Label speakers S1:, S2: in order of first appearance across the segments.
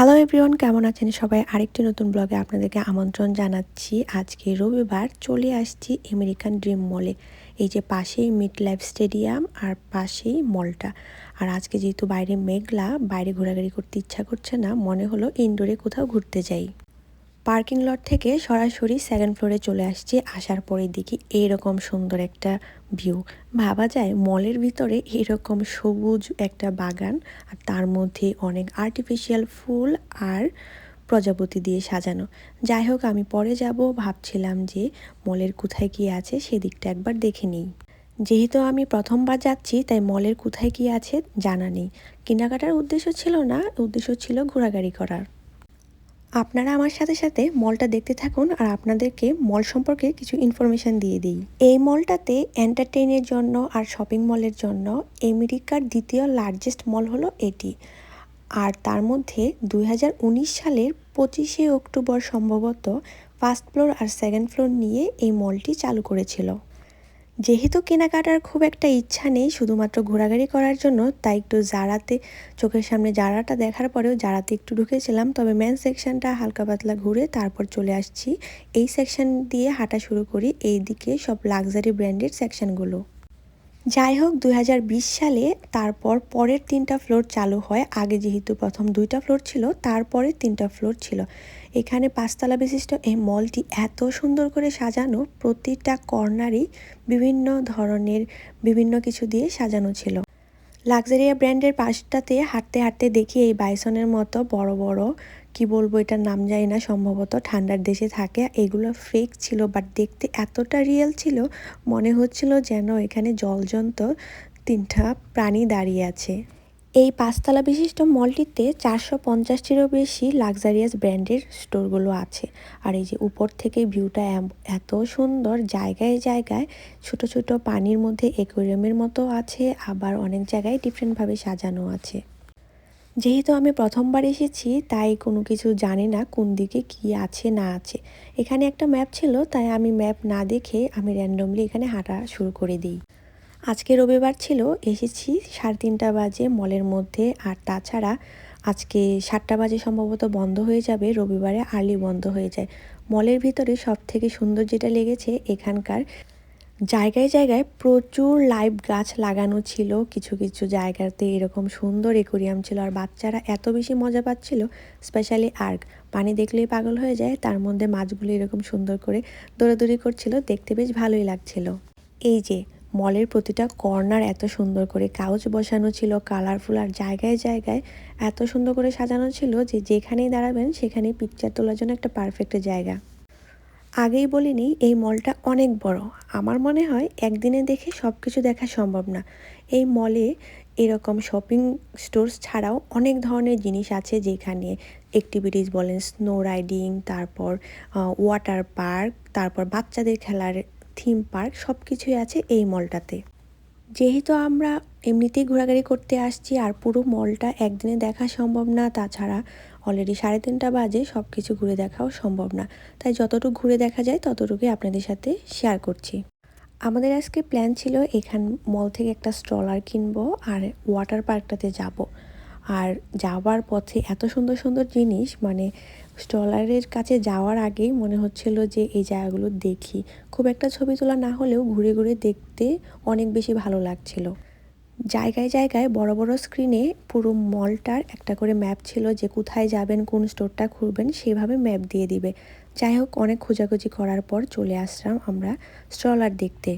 S1: Hello everyone কেমন আছেন সবাই? আরেকটি নতুন ব্লগে আপনাদেরকে আমন্ত্রণ জানাচ্ছি। আজকে রবিবার চলে আসছি আমেরিকান ড্রিম মলে এই যে পাশেই মিড লাইফ স্টেডিয়াম আর পাশেই মলটা আর আজকে যেহেতু বাইরে মেঘলা, বাইরে ঘোরাঘুরি করতে ইচ্ছা করছে না, মনে হলো ইনডোরে কোথাও ঘুরতে যাই। পার্কিং লট থেকে সরাসরি সেকেন্ড ফ্লোরে চলে আসছি। আসার পরে দেখি এইরকম সুন্দর একটা ভিউ ভাবা যায় মলের ভিতরে এরকম সবুজ একটা বাগান আর তার মধ্যে অনেক আর্টিফিশিয়াল ফুল আর প্রজাপতি দিয়ে সাজানো। যাই হোক, আমি পরে যাব। ভাবছিলাম যে মলের কোথায় কী আছে সেদিকটা একবার দেখে নিই। যেহেতু আমি প্রথমবার যাচ্ছি, তাই মলের কোথায় কী আছে জানা নেই। কেনাকাটার উদ্দেশ্য ছিল না, উদ্দেশ্য ছিল ঘোরাঘুরি করার। আপনারা আমার সাথে সাথে মলটা দেখতে থাকুন আর আপনাদেরকে মল সম্পর্কে কিছু ইনফরমেশান দিয়ে দিই। এই মলটাতে এন্টারটেইনের জন্য আর শপিং মলের জন্য আমেরিকার দ্বিতীয় লার্জেস্ট মল হলো এটি। আর তার মধ্যে দু হাজার উনিশ সালের পঁচিশে অক্টোবর সম্ভবত ফার্স্ট ফ্লোর আর সেকেন্ড ফ্লোর নিয়ে এই মলটি চালু করেছিল। যেহেতু কেনাকাটার খুব একটা ইচ্ছা নেই শুধুমাত্র ঘোরাঘুরি করার জন্য, তাই একটু জারাতে, চোখের সামনে জারাটা দেখার পরেও জারাতে একটু ঢুকেছিলাম। তবে মেন সেকশনটা হালকা পাতলা ঘুরে তারপর চলে আসছি। এই সেকশন দিয়ে হাঁটা শুরু করি। এই দিকে সব লাক্সারি ব্র্যান্ডের সেকশনগুলো যাই হোক, দুই হাজার বিশ সালে তারপর পরের তিনটা ফ্লোর চালু হয়। আগে যেহেতু প্রথম দুইটা ফ্লোর ছিল, তারপরে তিনটা ফ্লোর ছিল। এখানে পাঁচতলা বিশিষ্ট এই মলটি এত সুন্দর করে সাজানো, প্রতিটা কর্নারই বিভিন্ন ধরনের বিভিন্ন কিছু দিয়ে সাজানো ছিল। লাক্সারিয়া ব্র্যান্ডের পাশটাতে হাঁটতে হাঁটতে দেখি এই বাইসনের মতো বড় বড়, কি বলব এটার নাম যাই না, সম্ভবত ঠান্ডার দেশে থাকে। এগুলো ফেক ছিল বাট দেখতে এতটা রিয়েল ছিল, মনে হচ্ছিল যেন এখানে জলজন্ত তিনটা প্রাণী দাঁড়িয়ে আছে। এই পাঁচতলা বিশিষ্ট মলটিতে চারশো পঞ্চাশটিরও বেশি লাক্সারিয়াস ব্র্যান্ডের স্টোরগুলো আছে। আর এই যে উপর থেকে ভিউটা এত সুন্দর, জায়গায় জায়গায় ছোট ছোট পানির মধ্যে একুরিয়ামের মতো আছে, আবার অনেক জায়গায় ডিফারেন্টভাবে সাজানো আছে। যেহেতু আমি প্রথমবার এসেছি, তাই কোনো কিছু জানি না কোন দিকে কি আছে, না আছে। এখানে একটা ম্যাপ ছিল, তাই আমি ম্যাপ না দেখে আমি র্যান্ডমলি এখানে হাঁটা শুরু করে দিই। আজকে রবিবার ছিল, এসেছি সাড়ে তিনটা বাজে মলের মধ্যে। আর তাছাড়া আজকে সাতটা বাজে সম্ভবত বন্ধ হয়ে যাবে, রবিবারে আর্লি বন্ধ হয়ে যায়। মলের ভিতরে সব থেকে সুন্দর যেটা লেগেছে, এখানকার জায়গায় জায়গায় প্রচুর লাইভ গাছ লাগানো ছিল। কিছু কিছু জায়গাতে এরকম সুন্দর একুরিয়াম ছিল। আর বাচ্চারা এত বেশি মজা পাচ্ছিল স্পেশালি আর্ক পানি দেখলেই পাগল হয়ে যায়, তার মধ্যে মাছগুলো এরকম সুন্দর করে দৌড়াদৌড়ি করছিল, দেখতে বেশ ভালোই লাগছিল। এই যে মলের প্রতিটা কর্নার এত সুন্দর করে কাউচ বসানো ছিল কালারফুল আর জায়গায় জায়গায় এত সুন্দর করে সাজানো ছিল যে যেখানেই দাঁড়াবেন সেখানেই পিকচার তোলার জন্য একটা পারফেক্ট জায়গা। আগেই বলিনি এই মলটা অনেক বড়। আমার মনে হয় একদিনে দেখে সব কিছু দেখা সম্ভব না। এই মলে এরকম শপিং স্টোর্স ছাড়াও অনেক ধরনের জিনিস আছে যেখানে অ্যাক্টিভিটিস বলেন স্নো রাইডিং তারপর ওয়াটার পার্ক তারপর বাচ্চাদের খেলার থিম পার্ক সব কিছুই আছে এই মলটাতে যেহেতু আমরা এমনিতেই ঘোরাঘুরি করতে আসছি আর পুরো মলটা একদিনে দেখা সম্ভব না, তাছাড়া অলরেডি সাড়ে তিনটা বাজে সব কিছু ঘুরে দেখাও সম্ভব না। তাই যতটুকু ঘুরে দেখা যায়, ততটুকুই আপনাদের সাথে শেয়ার করছি। আমাদের আজকে প্ল্যান ছিল এখান মল থেকে একটা স্ট্রলার কিনবো আর ওয়াটার পার্কটাতে যাব। আর যাওয়ার পথে এত সুন্দর সুন্দর জিনিস মানে স্টলারের কাছে যাওয়ার আগেই মনে হচ্ছিল যে এই জায়গাগুলো দেখি। খুব একটা ছবি তোলা না হলেও ঘুরে ঘুরে দেখতে অনেক বেশি ভালো লাগছিল। জায়গায় জায়গায় বড় বড় স্ক্রিনে পুরো মলটার একটা করে ম্যাপ ছিল যে কোথায় যাবেন, কোন স্টোরটা খুলবেন সেভাবে ম্যাপ দিয়ে দিবে। যাই হোক, অনেক খোঁজাখুঁজি করার পর চলে আসলাম আমরা স্ট্রলার দেখতে।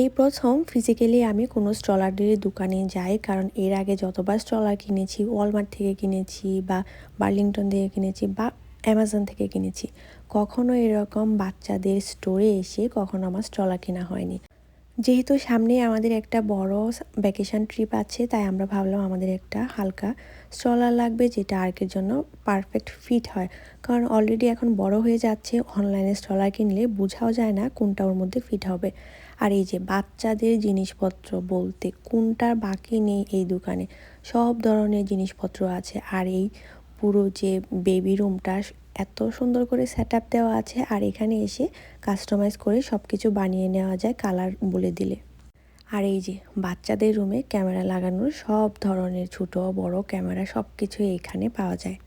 S1: এই প্রথম ফিজিক্যালি আমি কোনো স্ট্রলারের দোকানে যাই, কারণ এর আগে যতবার স্ট্রলার কিনেছি ওয়ালমার্ট থেকে কিনেছি বা বার্লিংটন থেকে কিনেছি বা অ্যামাজন থেকে কিনেছি, কখনো এরকম বাচ্চাদের স্টোরে এসে কখনো আমার স্ট্রলার কেনা হয়নি। যেহেতু সামনে আমাদের একটা বড় ভ্যাকেশন ট্রিপ আছে, তাই আমরা ভাবলাম আমাদের একটা হালকা স্ট্রলার লাগবে, যেটা আর্কের জন্য পারফেক্ট ফিট হয়। কারণ অলরেডি এখন বড় হয়ে যাচ্ছে অনলাইনে স্ট্রলার কিনলে বোঝাও যায় না কোনটা ওর মধ্যে ফিট হবে। আর এই যে বাচ্চাদের জিনিসপত্র বলতে কোনটার বাকি নেই এই দোকানে, সব ধরনের জিনিসপত্র আছে। আর এই পুরো যে বেবি রুমটা এত সুন্দর করে সেট দেওয়া আছে আর এখানে এসে কাস্টমাইজ করে সব কিছু বানিয়ে নেওয়া যায় কালার বলে দিলে। আর এই যে বাচ্চাদের রুমে ক্যামেরা লাগানোর সব ধরনের ছোট, বড় ক্যামেরা সব কিছু এখানে পাওয়া যায়।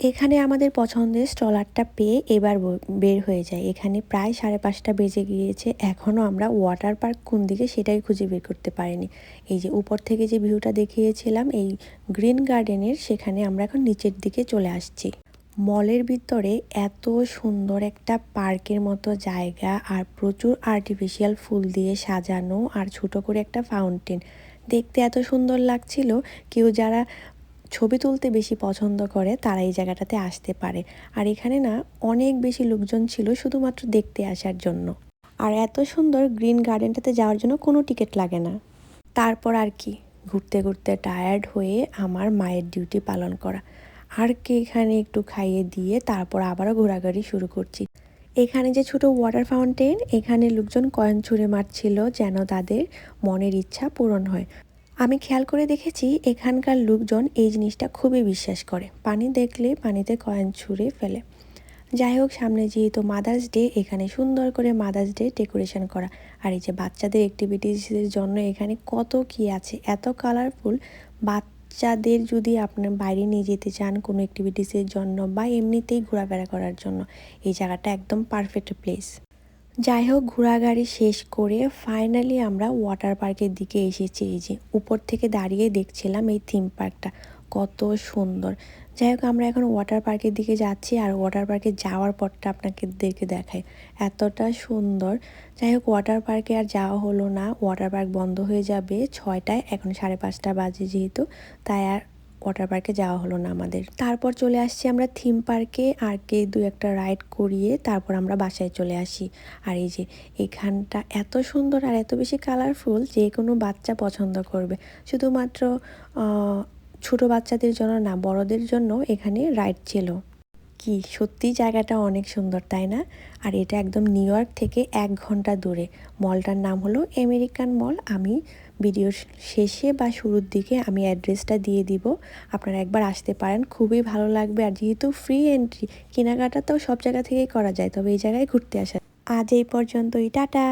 S1: এখানে আমাদের পছন্দের স্টলারটা পেয়ে এবার বের হয়ে যায়। এখানে প্রায় সাড়ে পাঁচটা বেজে গিয়েছে। এখনও আমরা ওয়াটার পার্ক কোন দিকে সেটাই খুঁজে বের করতে পারিনি। এই যে উপর থেকে যে ভিউটা দেখিয়েছিলাম, এই গ্রিন গার্ডেনের সেখানে আমরা এখন নিচের দিকে চলে আসছি। মলের ভিতরে এত সুন্দর একটা পার্কের মতো জায়গা আর প্রচুর আর্টিফিশিয়াল ফুল দিয়ে সাজানো আর ছোট করে একটা ফাউন্টেন দেখতে এত সুন্দর লাগছিল, কেউ যারা ছবি তুলতে বেশি পছন্দ করে তারা এই জায়গাটাতে আসতে পারে। আর এখানে না অনেক বেশি লোকজন ছিল শুধুমাত্র দেখতে আসার জন্য। আর এত সুন্দর গ্রিন গার্ডেনটাতে যাওয়ার জন্য কোনো টিকিট লাগে না। তারপর আর কি, ঘুরতে ঘুরতে টায়ার্ড হয়ে আমার মায়ের ডিউটি পালন করা। আর কি এখানে একটু খাইয়ে দিয়ে তারপর আবারও ঘোরাঘুরি শুরু করছি। এখানে যে ছোট ওয়াটার ফাউন্টেন এখানে লোকজন কয়েন ছুঁড়ে মারছিল যেন তাদের মনের ইচ্ছা পূরণ হয়। আমি খেয়াল করে দেখেছি এখানকার লোকজন এই জিনিসটা খুবই বিশ্বাস করে। পানি দেখলে পানিতে কয়েন ছুঁড়ে ফেলে। যাই হোক, সামনে যেহেতু মাদার্স ডে এখানে সুন্দর করে মাদার্স ডে ডেকোরেশন করা। আর এই যে বাচ্চাদের অ্যাক্টিভিটিসের জন্য এখানে কত কি আছে, এত কালারফুল বাচ্চাদের যদি আপনার বাইরে নিয়ে যেতে চান কোনো অ্যাক্টিভিটিসের জন্য বা এমনিতেই ঘোরাফেরা করার জন্য, এই জায়গাটা একদম পারফেক্ট প্লেস যাই হোক ঘোরাগাড়ি শেষ করে ফাইনালি আমরা ওয়াটার পার্কের দিকে এসেছি। এই যে উপর থেকে দাঁড়িয়ে দেখছিলাম এই থিম পার্কটা কত সুন্দর। যাই হোক, আমরা এখন ওয়াটার পার্কের দিকে যাচ্ছি আর ওয়াটার পার্কে যাওয়ার পরটা আপনাদেরকে দেখাই। এতটা সুন্দর। যাই হোক ওয়াটার পার্কে আর যাওয়া হলো না। ওয়াটার পার্ক বন্ধ হয়ে যাবে ছয়টায়, এখন সাড়ে পাঁচটা বাজে যেহেতু, তাই আর ওয়াটার পার্কে যাওয়া হলো না আমাদের। তারপর চলে আসছি আমরা থিম পার্কে আর কে দু একটা রাইড করিয়ে তারপর আমরা বাসায় চলে আসি। আর এই যে, এখানটা এত সুন্দর আর এত বেশি কালারফুল যে কোনো বাচ্চা পছন্দ করবে। শুধুমাত্র ছোট বাচ্চাদের জন্য না, বড়দের জন্য এখানে রাইড ছিল কি সত্যি জায়গাটা অনেক সুন্দর, তাই না? আর এটা একদম নিউ ইয়র্ক থেকে এক ঘণ্টা দূরে। মলটার নাম হলো আমেরিকান মল। আমি ভিডিওর শেষে বা শুরুর দিকে আমি অ্যাড্রেসটা দিয়ে দিব। আপনারা একবার আসতে পারেন, খুবই ভালো লাগবে। আর যেহেতু ফ্রি এন্ট্রি, কেনাকাটা তো সব জায়গা থেকেই করা যায়, তবে এই জায়গায় ঘুরতে আসা। আজ এই পর্যন্তই, টাটা!